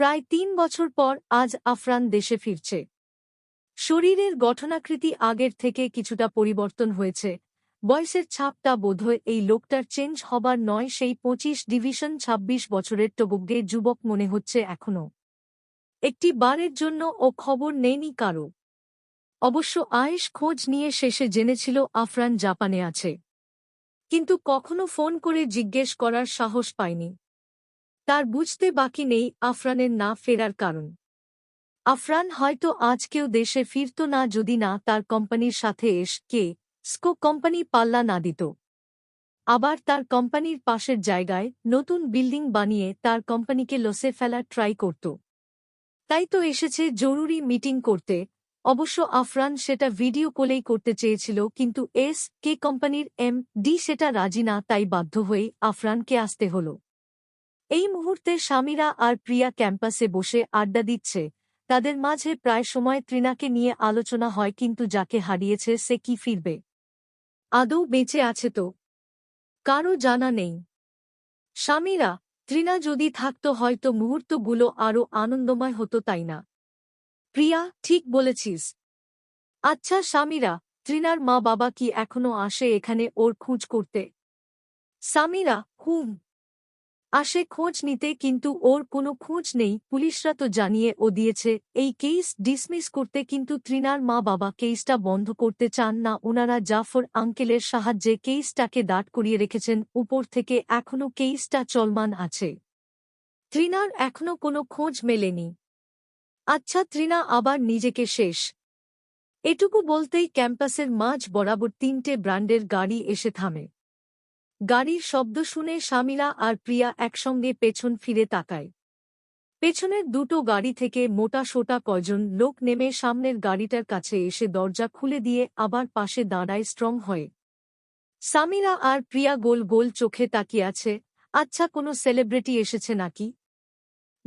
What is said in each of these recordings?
প্রায় তিন বছর পর আজ আফরান দেশে ফিরছে। শরীরের গঠনাকৃতি আগের থেকে কিছুটা পরিবর্তন হয়েছে। বয়সের ছাপটা বোধহয় এই লোকটার চেঞ্জ হবার নয়, সেই পঁচিশ ডিভিশন ২৬ বছরের টবুগ্গে যুবক মনে হচ্ছে এখনও একটি বারের জন্য ও খবর নেয়নি কারও। অবশ্য আয়েশ খোঁজ নিয়ে শেষে জেনেছিল আফরান জাপানে আছে। কিন্তু কখনো ফোন করে জিজ্ঞেস করার সাহস পায়নি। তার বুঝতে বাকি নেই আফরানের না ফেরার কারণ। আফরান হয়তো আজকেও দেশে ফিরত না যদি না তার কোম্পানির সাথে এস কে, স্কো কোম্পানি পাল্লা না দিত। আবার তার কোম্পানির পাশের জায়গায় নতুন বিল্ডিং বানিয়ে তার কোম্পানিকে লসে ফেলার ট্রাই করত। তাই তো এসেছে জরুরি মিটিং করতে। অবশ্য আফরান সেটা ভিডিও কলেই করতে চেয়েছিল কিন্তু এস কে কোম্পানির এম ডি সেটা রাজি না তাই বাধ্য হয়ে আফরানকে আসতে হল। এই মুহূর্তে স্বামীরা আর প্রিয়া ক্যাম্পাসে বসে আড্ডা দিচ্ছে। তাদের মাঝে প্রায় সময় তৃণাকে নিয়ে আলোচনা হয়, কিন্তু যাকে হারিয়েছে সে কি ফিরবে? আদৌ বেঁচে আছে তো? কারও জানা নেই। স্বামীরা তৃণা যদি থাকত হয়তো মুহূর্তগুলো আরও আনন্দময় হতো, তাই না? প্রিয়া, ঠিক বলেছিস। আচ্ছা স্বামীরা তৃণার মা বাবা কি এখনও আসে এখানে ওর খোঁজ করতে? সামিরা হুম। আসে খোঁজ নিতে কিন্তু ওর কোনো খোঁজ নেই। পুলিশরা তো জানিয়ে ও দিয়েছে, এই কেস ডিসমিস করতে কিন্তু তৃণার মা বাবা কেসটা বন্ধ করতে চান না। ওনারা জাফর আঙ্কেলের সাহায্যে কেসটাকে দাঁড় করিয়ে রেখেছেন। উপর থেকে এখনও কেসটা চলমান আছে। তৃণার এখনও কোনো খোঁজ মেলেনি। আচ্ছা তৃণা আবার নিজেকে শেষ। এটুকু বলতেই ক্যাম্পাসের মাঝ বরাবর তিনটে ব্র্যান্ডের গাড়ি এসে থামে। গাড়ির শব্দ শুনে স্বামীরা আর প্রিয়া একসঙ্গে পেছন ফিরে তাকায়। পেছনের দুটো গাড়ি থেকে মোটা সোটা কয়জন লোক নেমে সামনের গাড়িটার কাছে এসে দরজা খুলে দিয়ে আবার পাশে দাঁড়ায় স্ট্রং হয়ে। সামিরা আর প্রিয়া গোল গোল চোখে তাকিয়ে আছে আচ্ছা কোনো সেলিব্রিটি এসেছে নাকি?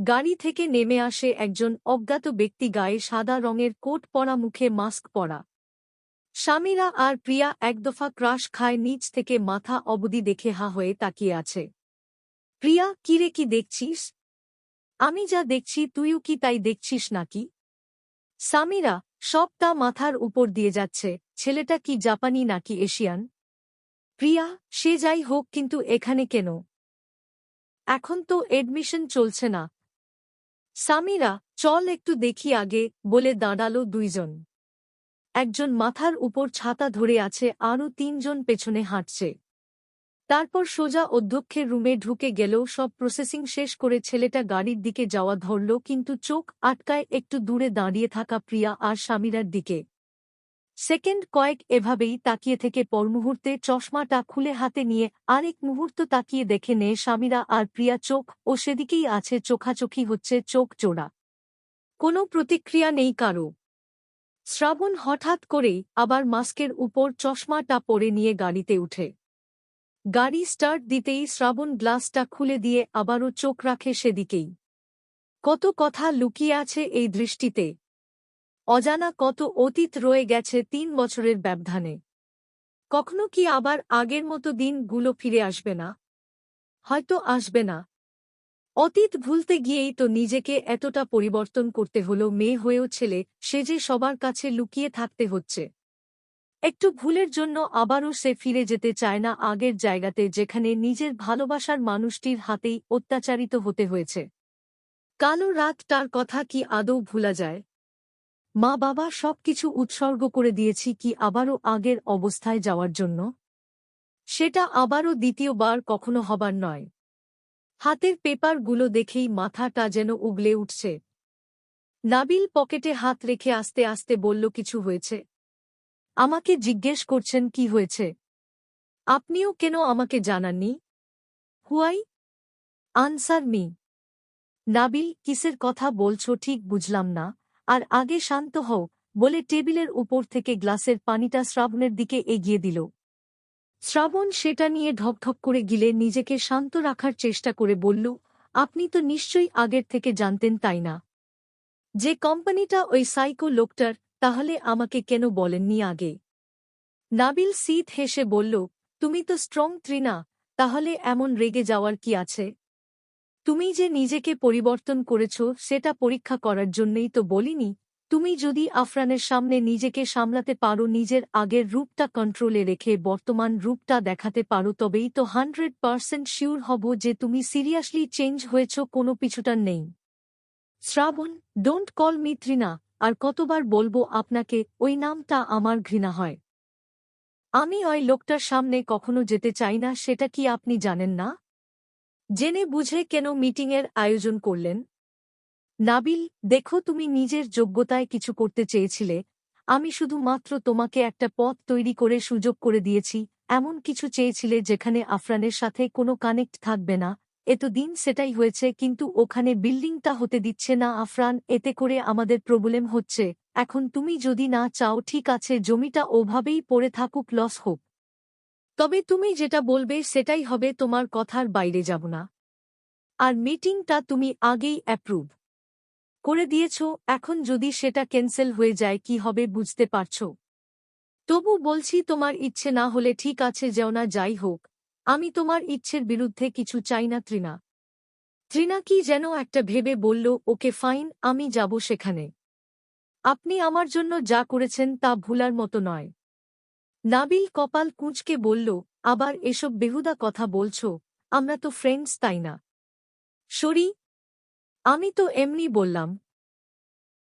গাড়ি থেকে নেমে আসে একজন অজ্ঞাত ব্যক্তি গায়ে সাদা রঙের কোট পরা, মুখে মাস্ক পরা। স্বামীরা আর প্রিয়া একদফা ক্রাশ খায় নিচ থেকে মাথা অবধি দেখে হা হয়ে তাকিয়ে আছে। প্রিয়া কিরে কি দেখছিস? আমি যা দেখছি তুইও কি তাই দেখছিস নাকি? সামিরা সবটা মাথার উপর দিয়ে যাচ্ছে, ছেলেটা কি জাপানি নাকি এশিয়ান? প্রিয়া, সে যাই হোক, কিন্তু এখানে কেন? এখন তো এডমিশন চলছে না। সামিরা চল একটু দেখি আগে, বলে দাঁড়াল দুইজন। একজন মাথার উপর ছাতা ধরে আছে, আরও তিনজন পেছনে হাঁটছে। তারপর সোজা অধ্যক্ষের রুমে ঢুকে গেলেও সব প্রসেসিং শেষ করে ছেলেটা গাড়ির দিকে যাওয়া ধরল, কিন্তু চোখ আটকায় একটু দূরে দাঁড়িয়ে থাকা প্রিয়া আর স্বামীরার দিকে। সেকেন্ড কয়েক এভাবেই তাকিয়ে থেকে পর মুহূর্তে চশমাটা খুলে হাতে নিয়ে আরেক মুহূর্ত তাকিয়ে দেখে নে স্বামীরা আর প্রিয়া চোখ ও সেদিকেই আছে, চোখাচোখি হচ্ছে, চোখ জোড়া। কোনো প্রতিক্রিয়া নেই কারও। শ্রাবণ হঠাৎ করেই আবার মাস্কের উপর চশমাটা পরে নিয়ে গাড়িতে উঠে। গাড়ি স্টার্ট দিতেই শ্রাবণ গ্লাসটা খুলে দিয়ে আবারও চোখ রাখে সেদিকেই। কত কথা লুকিয়ে আছে এই দৃষ্টিতে। অজানা কত অতীত রয়ে গেছে তিন বছরের ব্যবধানে। কখনো কি আবার আগের মতো দিনগুলো ফিরে আসবে না? হয়তো আসবে না। অতীত ভুলতে গিয়েই তো নিজেকে এতটা পরিবর্তন করতে হলো মেয়ে হয়েও ছেলে, সে যে সবার কাছে লুকিয়ে থাকতে হচ্ছে। একটু ভুলের জন্য আবারও সে ফিরে যেতে চায় না আগের জায়গাতে যেখানে নিজের ভালোবাসার মানুষটির হাতেই অত্যাচারিত হতে হয়েছে। কালো রাত তার কথা কি আদৌ ভুলা যায়? মা বাবা সবকিছু উৎসর্গ করে দিয়েছি কি আবারও আগের অবস্থায় যাওয়ার জন্য? সেটা আবারও দ্বিতীয়বার কখনো হবার নয়। হাতের পেপারগুলো দেখেই মাথাটা যেন উগলে উঠছে। নাবিল পকেটে হাত রেখে আস্তে আস্তে বলল, কিছু হয়েছে? আমাকে জিজ্ঞেস করছেন কি হয়েছে? আপনিও কেন আমাকে জানাননি? হুয়াই? Answer me. নাবিল, কিসের কথা বলছো? ঠিক বুঝলাম না। আর আগে শান্ত হও, বলে টেবিলের উপর থেকে গ্লাসের পানিটা শ্রাবণের দিকে এগিয়ে দিল। শ্রাবণ সেটা নিয়ে ঢকঢক করে গিলে নিজেকে শান্ত রাখার চেষ্টা করে বলল, আপনি তো নিশ্চয়ই আগের থেকে জানতেন তাই না? যে কোম্পানিটা ওই সাইকো লোকটার, তাহলে আমাকে কেন বলেননি আগে? নাবিল সিথ হেসে বলল, তুমি তো স্ট্রং ত্রিনা, তাহলে এমন রেগে যাওয়ার কি আছে? তুমি যে নিজেকে পরিবর্তন করেছ, সেটা পরীক্ষা করার জন্যই তো বলিনি তুমি যদি আফরানের সামনে নিজেকে সামলাতে পারো, নিজের আগের রূপটা কন্ট্রোলে রেখে বর্তমান রূপটা দেখাতে পারো, তবেই তো হান্ড্রেড পার্সেন্ট শিওর হব যে তুমি সিরিয়াসলি চেঞ্জ হয়েছ, কোনো পিছুটার নেই। Shrabon don't call me Trina আর কতবার বলব আপনাকে, ওই নামটা আমার ঘৃণা হয়। আমি ওই লোকটার সামনে কখনো যেতে চাই না, সেটা কি আপনি জানেন না? জেনে বুঝে কেন মিটিংয়ের আয়োজন করলেন? নাবিল, দেখো তুমি নিজের যোগ্যতায় কিছু করতে চেয়েছিলে। আমি শুধু মাত্র তোমাকে একটা পথ তৈরি করে সুযোগ করে দিয়েছি, এমন কিছু চেয়েছিলে যেখানে আফরানের সাথে কোনো কানেক্ট থাকবে না। এত দিন সেটাই হয়েছে, কিন্তু ওখানে বিল্ডিংটা হতে দিচ্ছে না আফরান, এতে করে আমাদের প্রবলেম হচ্ছে। এখন তুমি যদি না চাও, ঠিক আছে, জমিটা ওভাবেই পড়ে থাকুক, লস হোক। তবে তুমি যেটা বলবে সেটাই হবে, তোমার কথার বাইরে যাব না। আর মিটিংটা তুমি আগেই অ্যাপ্রুভ। করে দিয়েছ, এখন যদি সেটা ক্যান্সেল হয়ে যায়, কি হবে বুঝতে পারছ? তবু বলছি তোমার ইচ্ছে না হলে ঠিক আছে, যেও না, যাই হোক। আমি তোমার ইচ্ছের বিরুদ্ধে কিছু চাই না ত্রিনা ত্রিনা কি যেন একটা ভেবে বলল, ওকে, ফাইন, আমি যাব সেখানে। আপনি আমার জন্য যা করেছেন তা ভুলার মতো নয়। নাবিল কপাল কুঁচকে বলল, আবার এসব বেহুদা কথা বলছ, আমরা তো ফ্রেন্ডস তাই না? সরি আমি তো এমনি বললাম